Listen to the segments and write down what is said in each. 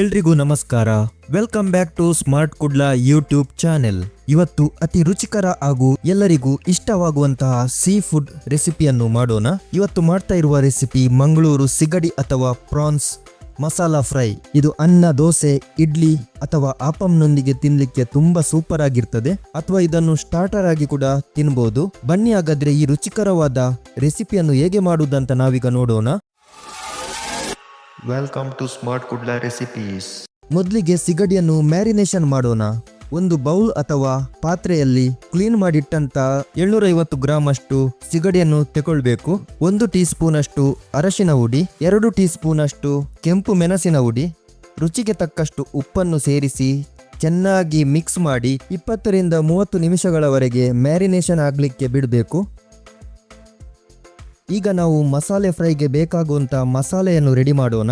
ಎಲ್ರಿಗೂ ನಮಸ್ಕಾರ. Welcome back to smart Kudla YouTube channel ಇವತ್ತು ಅತಿ ರುಚಿಕರ ಹಾಗೂ ಎಲ್ಲರಿಗೂ ಇಷ್ಟವಾಗುವಂತಹ ಸೀ ಫುಡ್ ರೆಸಿಪಿಯನ್ನು ಮಾಡೋಣ. ಇವತ್ತು ಮಾಡ್ತಾ ಇರುವ ರೆಸಿಪಿ ಮಂಗಳೂರು ಸಿಗಡಿ ಅಥವಾ ಪ್ರಾನ್ಸ್ ಮಸಾಲಾ ಫ್ರೈ. ಇದು ಅನ್ನ, ದೋಸೆ, ಇಡ್ಲಿ ಅಥವಾ ಆಪಂನೊಂದಿಗೆ ತಿನ್ಲಿಕ್ಕೆ ತುಂಬಾ ಸೂಪರ್ ಆಗಿರ್ತದೆ. ಅಥವಾ ಇದನ್ನು ಸ್ಟಾರ್ಟರ್ ಆಗಿ ಕೂಡ ತಿನ್ಬಹುದು ಬನ್ನಿ ಹಾಗಾದ್ರೆ ಈ ರುಚಿಕರವಾದ ರೆಸಿಪಿಯನ್ನು ಹೇಗೆ ಮಾಡುವುದಂತ ನಾವೀಗ ನೋಡೋಣ. Welcome to smart Kudla recipes ಮೊದಲಿಗೆ ಸಿಗಡಿಯನ್ನು ಮ್ಯಾರಿನೇಷನ್ ಮಾಡೋಣ. ಒಂದು ಬೌಲ್ ಅಥವಾ ಪಾತ್ರೆಯಲ್ಲಿ ಕ್ಲೀನ್ ಮಾಡಿಟ್ಟಂತ ಏಳ್ನೂರೈವತ್ತು ಗ್ರಾಮ್ ಅಷ್ಟು ಸಿಗಡಿಯನ್ನು ತಗೊಳ್ಬೇಕು ಒಂದು ಟೀ ಸ್ಪೂನ್ ಅಷ್ಟು ಅರಶಿನ ಹುಡಿ, ಎರಡು ಟೀ ಸ್ಪೂನ್ ಅಷ್ಟು ಕೆಂಪು ಮೆಣಸಿನ ಹುಡಿ, ರುಚಿಗೆ ತಕ್ಕಷ್ಟು ಉಪ್ಪನ್ನು ಸೇರಿಸಿ ಚೆನ್ನಾಗಿ ಮಿಕ್ಸ್ ಮಾಡಿ ಇಪ್ಪತ್ತರಿಂದ ಮೂವತ್ತು ನಿಮಿಷಗಳವರೆಗೆ ಮ್ಯಾರಿನೇಷನ್ ಆಗಲಿಕ್ಕೆ ಬಿಡಬೇಕು. ಈಗ ನಾವು ಮಸಾಲೆ ಫ್ರೈಗೆ ಬೇಕಾಗುವಂಥ ಮಸಾಲೆಯನ್ನು ರೆಡಿ ಮಾಡೋಣ.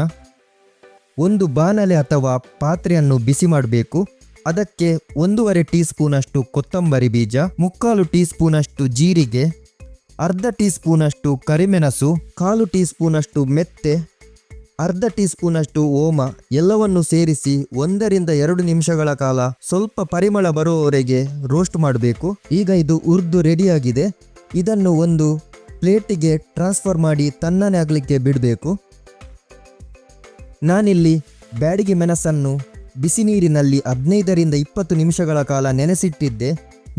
ಒಂದು ಬಾಣಲೆ ಅಥವಾ ಪಾತ್ರೆಯನ್ನು ಬಿಸಿ ಮಾಡಬೇಕು. ಅದಕ್ಕೆ ಒಂದೂವರೆ ಟೀ ಸ್ಪೂನಷ್ಟು ಕೊತ್ತಂಬರಿ ಬೀಜ, ಮುಕ್ಕಾಲು ಟೀ ಸ್ಪೂನಷ್ಟು ಜೀರಿಗೆ, ಅರ್ಧ ಟೀ ಸ್ಪೂನಷ್ಟು ಕರಿಮೆಣಸು, ಕಾಲು ಟೀ ಸ್ಪೂನಷ್ಟು ಮೆತ್ತೆ, ಅರ್ಧ ಟೀ ಸ್ಪೂನಷ್ಟು ಓಮ ಎಲ್ಲವನ್ನು ಸೇರಿಸಿ ಒಂದರಿಂದ ಎರಡು ನಿಮಿಷಗಳ ಕಾಲ ಸ್ವಲ್ಪ ಪರಿಮಳ ಬರುವವರೆಗೆ ರೋಸ್ಟ್ ಮಾಡಬೇಕು. ಈಗ ಇದು ಉರ್ದು ರೆಡಿಯಾಗಿದೆ ಇದನ್ನು ಒಂದು ಪ್ಲೇಟಿಗೆ ಟ್ರಾನ್ಸ್ಫರ್ ಮಾಡಿ ತನ್ನನೇ ಆಗಲಿಕ್ಕೆ ಬಿಡಬೇಕು. ನಾನಿಲ್ಲಿ ಬ್ಯಾಡಿಗೆ ಮೆಣಸನ್ನು ಬಿಸಿ ನೀರಿನಲ್ಲಿ ಹದಿನೈದರಿಂದ ಇಪ್ಪತ್ತು ನಿಮಿಷಗಳ ಕಾಲ ನೆನೆಸಿಟ್ಟಿದ್ದೆ.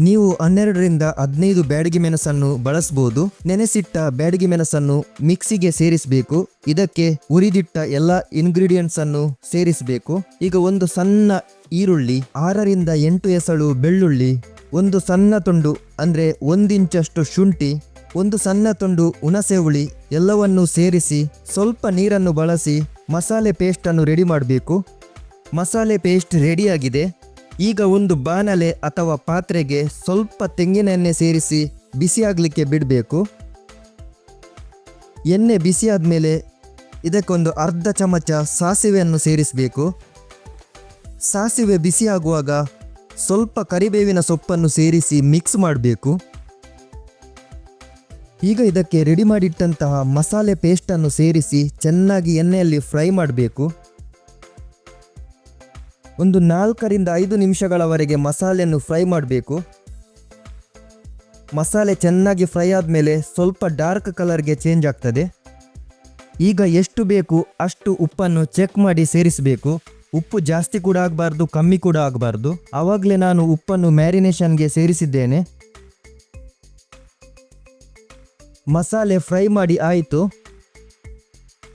ನೀವು ಹನ್ನೆರಡರಿಂದ ಹದಿನೈದು ಬ್ಯಾಡಗಿ ಮೆಣಸನ್ನು ಬಳಸ್ಬೋದು. ನೆನೆಸಿಟ್ಟ ಬ್ಯಾಡಗಿ ಮೆಣಸನ್ನು ಮಿಕ್ಸಿಗೆ ಸೇರಿಸಬೇಕು. ಇದಕ್ಕೆ ಉರಿದಿಟ್ಟ ಎಲ್ಲ ಇಂಗ್ರೀಡಿಯೆಂಟ್ಸ್ ಅನ್ನು ಸೇರಿಸಬೇಕು. ಈಗ ಒಂದು ಸಣ್ಣ ಈರುಳ್ಳಿ, ಆರರಿಂದ ಎಂಟು ಎಸಳು ಬೆಳ್ಳುಳ್ಳಿ, ಒಂದು ಸಣ್ಣ ತುಂಡು, ಅಂದರೆ ಒಂದಿಂಚಷ್ಟು ಶುಂಠಿ ಒಂದು ಸಣ್ಣ ತುಂಡು ಹುಣಸೆ ಹುಳಿ ಎಲ್ಲವನ್ನೂ ಸೇರಿಸಿ ಸ್ವಲ್ಪ ನೀರನ್ನು ಬಳಸಿ ಮಸಾಲೆ ಪೇಸ್ಟನ್ನು ರೆಡಿ ಮಾಡಬೇಕು. ಮಸಾಲೆ ಪೇಸ್ಟ್ ರೆಡಿಯಾಗಿದೆ. ಈಗ ಒಂದು ಬಾಣಲೆ ಅಥವಾ ಪಾತ್ರೆಗೆ ಸ್ವಲ್ಪ ತೆಂಗಿನ ಎಣ್ಣೆ ಸೇರಿಸಿ ಬಿಸಿಯಾಗಲಿಕ್ಕೆ ಬಿಡಬೇಕು. ಎಣ್ಣೆ ಬಿಸಿ ಆದಮೇಲೆ ಇದಕ್ಕೊಂದು ಅರ್ಧ ಚಮಚ ಸಾಸಿವೆಯನ್ನು ಸೇರಿಸಬೇಕು. ಸಾಸಿವೆ ಬಿಸಿಯಾಗುವಾಗ ಸ್ವಲ್ಪ ಕರಿಬೇವಿನ ಸೊಪ್ಪನ್ನು ಸೇರಿಸಿ ಮಿಕ್ಸ್ ಮಾಡಬೇಕು. ಈಗ ಇದಕ್ಕೆ ರೆಡಿ ಮಾಡಿಟ್ಟಂತಹ ಮಸಾಲೆ ಪೇಸ್ಟನ್ನು ಸೇರಿಸಿ ಚೆನ್ನಾಗಿ ಎಣ್ಣೆಯಲ್ಲಿ ಫ್ರೈ ಮಾಡಬೇಕು. ಒಂದು ನಾಲ್ಕರಿಂದ ಐದು ನಿಮಿಷಗಳವರೆಗೆ ಮಸಾಲೆಯನ್ನು ಫ್ರೈ ಮಾಡಬೇಕು. ಮಸಾಲೆ ಚೆನ್ನಾಗಿ ಫ್ರೈ ಆದಮೇಲೆ ಸ್ವಲ್ಪ ಡಾರ್ಕ್ ಕಲರ್ಗೆ ಚೇಂಜ್ ಆಗ್ತದೆ. ಈಗ ಎಷ್ಟು ಬೇಕು ಅಷ್ಟು ಉಪ್ಪನ್ನು ಚೆಕ್ ಮಾಡಿ ಸೇರಿಸಬೇಕು. ಉಪ್ಪು ಜಾಸ್ತಿ ಕೂಡ ಆಗಬಾರ್ದು, ಕಮ್ಮಿ ಕೂಡ ಆಗಬಾರ್ದು. ಆವಾಗಲೇ ನಾನು ಉಪ್ಪನ್ನು ಮ್ಯಾರಿನೇಷನ್ಗೆ ಸೇರಿಸಿದ್ದೇನೆ. ಮಸಾಲೆ ಫ್ರೈ ಮಾಡಿ ಆಯಿತು.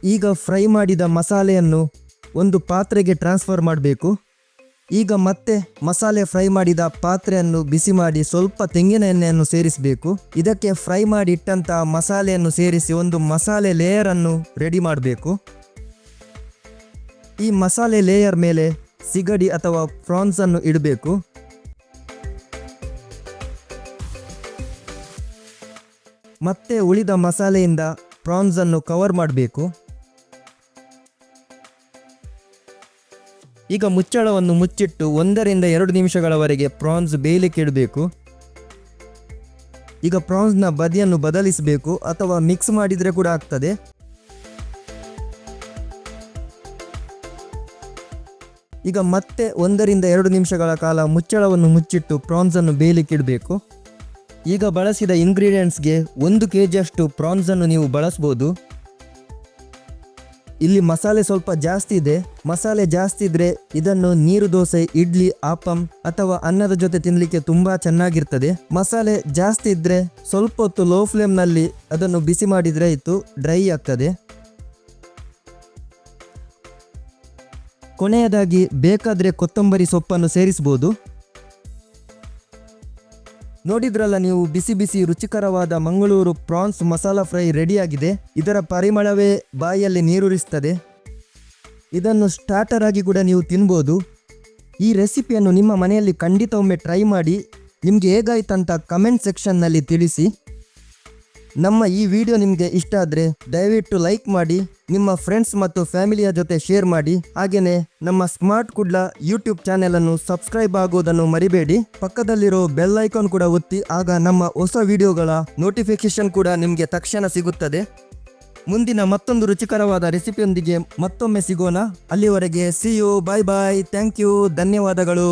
ಈಗ ಫ್ರೈ ಮಾಡಿದ ಮಸಾಲೆಯನ್ನು ಒಂದು ಪಾತ್ರೆಗೆ ಟ್ರಾನ್ಸ್ಫರ್ ಮಾಡಬೇಕು. ಈಗ ಮತ್ತೆ ಮಸಾಲೆ ಫ್ರೈ ಮಾಡಿದ ಪಾತ್ರೆಯನ್ನು ಬಿಸಿ ಮಾಡಿ ಸ್ವಲ್ಪ ತೆಂಗಿನ ಎಣ್ಣೆಯನ್ನು ಸೇರಿಸಬೇಕು. ಇದಕ್ಕೆ ಫ್ರೈ ಮಾಡಿ ಇಟ್ಟಂತಹ ಮಸಾಲೆಯನ್ನು ಸೇರಿಸಿ ಒಂದು ಮಸಾಲೆ ಲೇಯರನ್ನು ರೆಡಿ ಮಾಡಬೇಕು. ಈ ಮಸಾಲೆ ಲೇಯರ್ ಮೇಲೆ ಸಿಗಡಿ ಅಥವಾ ಪ್ರಾನ್ಸ್ ಅನ್ನು ಇಡಬೇಕು. ಮತ್ತೆ ಉಳಿದ ಮಸಾಲೆಯಿಂದ ಪ್ರಾನ್ಸ್ ಅನ್ನು ಕವರ್ ಮಾಡಬೇಕು. ಈಗ ಮುಚ್ಚಳವನ್ನು ಮುಚ್ಚಿಟ್ಟು ಒಂದರಿಂದ ಎರಡು ನಿಮಿಷಗಳವರೆಗೆ ಪ್ರಾನ್ಸ್ ಬೇಯಲಿಕ್ಕೆ ಇಡಬೇಕು. ಈಗ ಪ್ರಾನ್ಸ್ನ ಬದಿಯನ್ನು ಬದಲಿಸಬೇಕು ಅಥವಾ ಮಿಕ್ಸ್ ಮಾಡಿದರೆ ಕೂಡ ಆಗ್ತದೆ. ಈಗ ಮತ್ತೆ ಒಂದರಿಂದ ಎರಡು ನಿಮಿಷಗಳ ಕಾಲ ಮುಚ್ಚಳವನ್ನು ಮುಚ್ಚಿಟ್ಟು ಪ್ರಾನ್ಸನ್ನು ಬೇಯಲಿಕ್ಕೆ ಇಡಬೇಕು. ಈಗ ಬಳಸಿದ ಇಂಗ್ರೀಡಿಯೆಂಟ್ಸ್ಗೆ ಒಂದು ಕೆ ಜಿಯಷ್ಟು ಪ್ರಾನ್ಸನ್ನು ನೀವು ಬಳಸ್ಬೋದು. ಇಲ್ಲಿ ಮಸಾಲೆ ಸ್ವಲ್ಪ ಜಾಸ್ತಿ ಇದೆ. ಮಸಾಲೆ ಜಾಸ್ತಿ ಇದ್ರೆ ಇದನ್ನು ನೀರು ದೋಸೆ, ಇಡ್ಲಿ ಆಪಂ ಅಥವಾ ಅನ್ನದ ಜೊತೆ ತಿನ್ನಲಿಕ್ಕೆ ತುಂಬಾ ಚೆನ್ನಾಗಿರ್ತದೆ. ಮಸಾಲೆ ಜಾಸ್ತಿ ಇದ್ರೆ ಸ್ವಲ್ಪ ಹೊತ್ತು ಲೋ ಫ್ಲೇಮ್ನಲ್ಲಿ ಅದನ್ನು ಬಿಸಿ ಮಾಡಿದರೆ ಇತ್ತು ಡ್ರೈ ಆಗ್ತದೆ. ಕೊನೆಯದಾಗಿ ಬೇಕಾದ್ರೆ ಕೊತ್ತಂಬರಿ ಸೊಪ್ಪನ್ನು ಸೇರಿಸಬಹುದು ನೋಡಿದ್ರಲ್ಲ ನೀವು ಬಿಸಿ ಬಿಸಿ ರುಚಿಕರವಾದ ಮಂಗಳೂರು ಪ್ರಾನ್ಸ್ ಮಸಾಲಾ ಫ್ರೈ ರೆಡಿಯಾಗಿದೆ. ಇದರ ಪರಿಮಳವೇ ಬಾಯಲ್ಲಿ ನೀರುರಿಸ್ತದೆ. ಇದನ್ನು ಸ್ಟಾರ್ಟರ್ ಆಗಿ ಕೂಡ ನೀವು ತಿನ್ಬೋದು. ಈ ರೆಸಿಪಿಯನ್ನು ನಿಮ್ಮ ಮನೆಯಲ್ಲಿ ಖಂಡಿತ ಒಮ್ಮೆ ಟ್ರೈ ಮಾಡಿ. ನಿಮಗೆ ಹೇಗಾಯ್ತಂತ ಕಮೆಂಟ್ ಸೆಕ್ಷನ್ನಲ್ಲಿ ತಿಳಿಸಿ. ನಮ್ಮ ಈ ವಿಡಿಯೋ ನಿಮಗೆ ಇಷ್ಟ ಆದರೆ ದಯವಿಟ್ಟು ಲೈಕ್ ಮಾಡಿ, ನಿಮ್ಮ ಫ್ರೆಂಡ್ಸ್ ಮತ್ತು ಫ್ಯಾಮಿಲಿಯ ಜೊತೆ ಶೇರ್ ಮಾಡಿ. ಹಾಗೆಯೇ ನಮ್ಮ ಸ್ಮಾರ್ಟ್ ಕುಡ್ಲ ಯೂಟ್ಯೂಬ್ ಚಾನೆಲ್ ಅನ್ನು ಸಬ್ಸ್ಕ್ರೈಬ್ ಆಗೋದನ್ನು ಮರಿಬೇಡಿ. ಪಕ್ಕದಲ್ಲಿರೋ ಬೆಲ್ ಐಕಾನ್ ಕೂಡ ಒತ್ತಿ, ಆಗ ನಮ್ಮ ಹೊಸ ವಿಡಿಯೋಗಳ ನೋಟಿಫಿಕೇಶನ್ ಕೂಡ ನಿಮಗೆ ತಕ್ಷಣ ಸಿಗುತ್ತದೆ. ಮುಂದಿನ ಮತ್ತೊಂದು ರುಚಿಕರವಾದ ರೆಸಿಪಿಯೊಂದಿಗೆ ಮತ್ತೊಮ್ಮೆ ಸಿಗೋಣ. ಅಲ್ಲಿವರೆಗೆ see you bye bye thank you ಧನ್ಯವಾದಗಳು.